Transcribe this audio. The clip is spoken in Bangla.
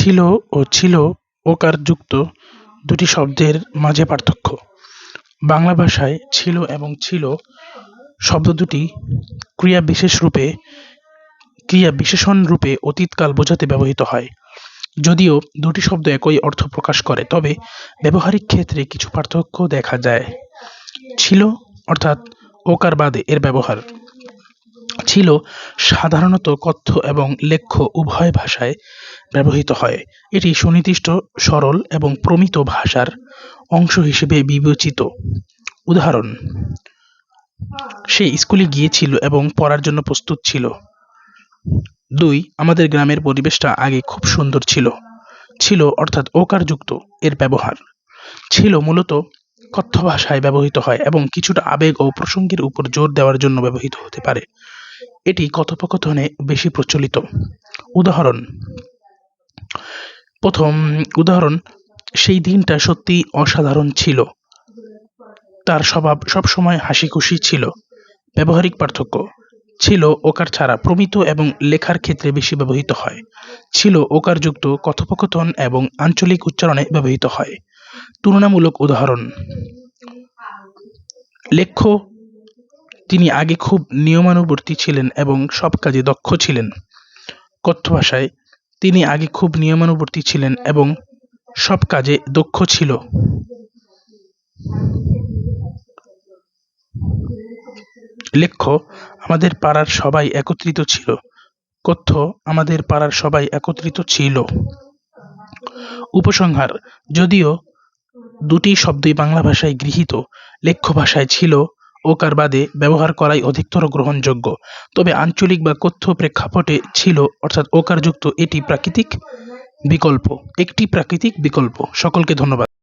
ছিল ও ছিল ওকারযুক্ত দুটি শব্দের মাঝে পার্থক্য। বাংলা ভাষায় ছিল এবং ছিল শব্দ দুটি ক্রিয়া বিশেষ রূপে ক্রিয়া বিশেষণ রূপে অতীতকাল বোঝাতে ব্যবহৃত হয়। যদিও দুটি শব্দ একই অর্থ প্রকাশ করে, তবে ব্যবহারিক ক্ষেত্রে কিছু পার্থক্য দেখা যায়। ছিল অর্থাৎ ওকার বাদে এর ব্যবহার। ছিল সাধারণত কথ্য এবং লেখ্য উভয় ভাষায় ব্যবহৃত হয়। এটি সুনির্দিষ্ট, সরল এবং প্রমিত ভাষার অংশ হিসেবে বিবেচিত। উদাহরণ, সে স্কুলে গিয়েছিল এবং পড়ার জন্য প্রস্তুত ছিল। দুই, আমাদের গ্রামের পরিবেশটা আগে খুব সুন্দর ছিল। ছিল অর্থাৎ ওকারযুক্ত এর ব্যবহার। ছিল মূলত কথ্য ভাষায় ব্যবহৃত হয় এবং কিছুটা আবেগ ও প্রসঙ্গের উপর জোর দেওয়ার জন্য ব্যবহৃত হতে পারে। এটি কথোপকথনে বেশি প্রচলিত। উদাহরণ, প্রথম, উদাহরণ, সেই দিনটা সত্যি অসাধারণ ছিল। তার স্বভাব সবসময় হাসি খুশি ছিল, ব্যবহারিক পার্থক্য ছিল ওকার ছাড়া প্রমিত এবং লেখার ক্ষেত্রে বেশি ব্যবহৃত হয়। ছিল ওকারযুক্ত কথোপকথন এবং আঞ্চলিক উচ্চারণে ব্যবহৃত হয়। তুলনামূলক উদাহরণ, লেখ্য তিনি আগে খুব নিয়মানুবর্তী ছিলেন এবং সব কাজে দক্ষ ছিলেন। কথ্য ভাষায়, তিনি আগে খুব নিয়মানুবর্তী ছিলেন এবং সব কাজে দক্ষ ছিল। লেখ্য, আমাদের পাড়ার সবাই একত্রিত ছিল। কথ্য, আমাদের পাড়ার সবাই একত্রিত ছিল। উপসংহার, যদিও দুটি শব্দই বাংলা ভাষায় গৃহীত, লেখ্য ভাষায় ছিল ওকার বাদে ব্যবহার করাই অধিকতর গ্রহণযোগ্য। তবে আঞ্চলিক বা কথ্য প্রেক্ষাপটে ছিল, অর্থাৎ ওকারযুক্ত এটি প্রাকৃতিক বিকল্প, একটি প্রাকৃতিক বিকল্প। সকলকে ধন্যবাদ।